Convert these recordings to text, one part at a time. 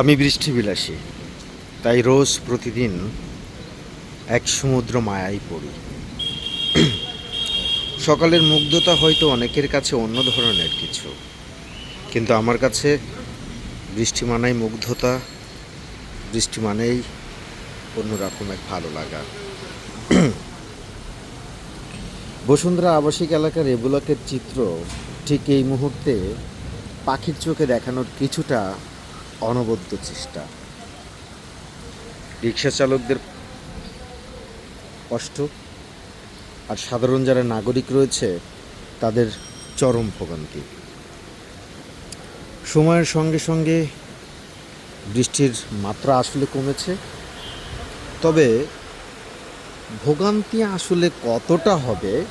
আমি বৃষ্টিবিলাসী, তাই রোজ প্রতিদিন এক সমুদ্র মায়াই পড়ি। সকালের মুগ্ধতা হয়তো অনেকের কাছে অন্য ধরনের কিছু, কিন্তু আমার কাছে বৃষ্টি মানেই মুগ্ধতা, বৃষ্টি মানেই অন্যরকম এক ভালো লাগা। বসুন্ধরা আবাসিক এলাকার এ ব্লকের চিত্র ঠিক এই মুহূর্তে পাখির চোখে দেখানোর কিছুটা অনবদ্য চেষ্টা। রিক্সা চালকদের কষ্ট আর সাধারণ যারা নাগরিক রয়েছে, তাদের চরম ভোগান্তি সময়ের সঙ্গে সঙ্গে বৃষ্টির মাত্রা আসলে কমেছে। তবে ভোগান্তি আসলে কতটা হবে,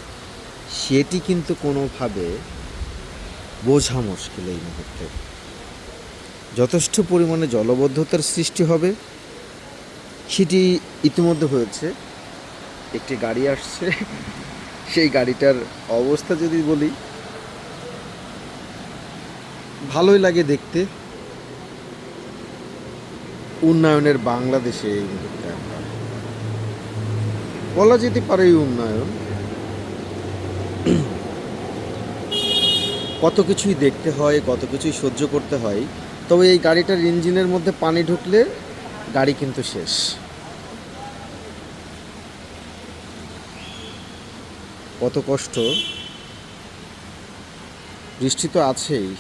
সেটি কিন্তু কোনোভাবে বোঝা মুশকিল এই মুহূর্তে। যথেষ্ট পরিমাণে জলবদ্ধতার সৃষ্টি হবে। সেটি ইতিমধ্যে হয়েছে। একটি গাড়ি আসছে। সেই গাড়িটার অবস্থা যদি বলি, ভালোই লাগে দেখতে। উন্নয়নের বাংলাদেশে এই মুহূর্তে বলা যেতে পারে উন্নয়ন। কত কিছুই দেখতে হয়, কত কিছুই সহ্য করতে হয়। তবে এই গাড়িটার ইঞ্জিনের মধ্যে পানি ঢুকলে গাড়ি কিন্তু শেষ। কত কষ্ট। বৃষ্টি তো আছেই।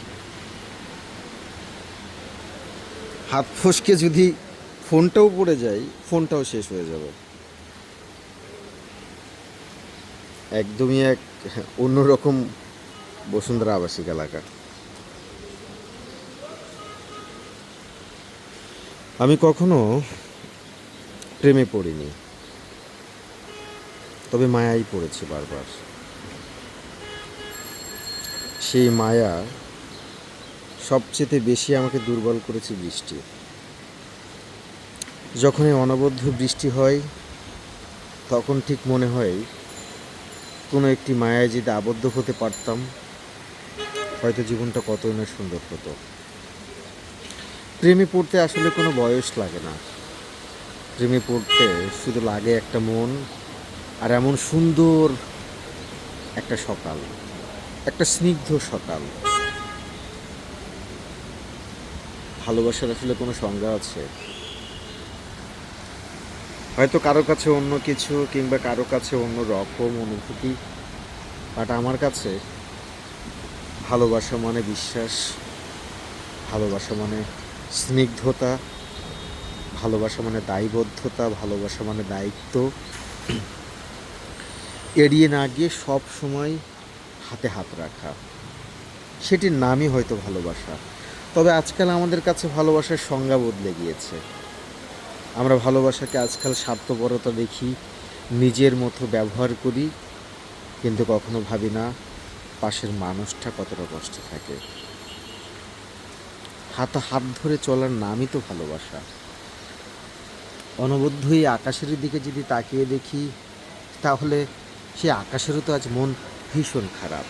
হাত ফসকে যদি ফোনটাও পড়ে যায়, ফোনটাও শেষ হয়ে যাবে। একদমই এক অন্যরকম বসুন্ধরা আবাসিক এলাকা। আমি কখনো প্রেমে পড়িনি। তবে মায়াই পড়েছি বারবার। সেই মায়া সবচেয়ে বেশি আমাকে দুর্বল করেছে বৃষ্টি। যখন এই অনবদ্য বৃষ্টি হয়, তখন ঠিক মনে হয় কোনো একটি মায়ায় যদি আবদ্ধ হতে পারতাম, হয়তো জীবনটা কতই না সুন্দর হতো। প্রেমে পড়তে আসলে কোনো বয়স লাগে না। প্রেমে পড়তে শুধু লাগে একটা মন আর এমন সুন্দর একটা সকাল, একটা স্নিগ্ধ সকাল। ভালোবাসার আসলে কোনো সংজ্ঞা আছে? হয়তো কারও কাছে অন্য কিছু কিংবা কারও কাছে অন্য রকম অনুভূতি, বাট আমার কাছে ভালোবাসা মানে বিশ্বাস, ভালোবাসা মানে স্নিগ্ধতা, ভালোবাসা মানে দায়বদ্ধতা, ভালোবাসা মানে দায়িত্ব। এড়িয়ে না গিয়ে সব সময় হাতে হাত রাখা। সেটির নামই হয়তো ভালোবাসা। তবে আজকাল আমাদের কাছে ভালোবাসার সংজ্ঞা বদলে গিয়েছে। আমরা ভালোবাসাকে আজকাল স্বার্থপরতা দেখি, নিজের মতো ব্যবহার করি, কিন্তু কখনো ভাবি না, পাশের মানুষটা কতটা কষ্ট থাকে। হাতে হাত ধরে চলার নামই তো ভালোবাসা। অনবদ্যই আকাশের দিকে যদি তাকিয়ে দেখি, তাহলে সে আকাশেরও তো আজ মন ভীষণ খারাপ।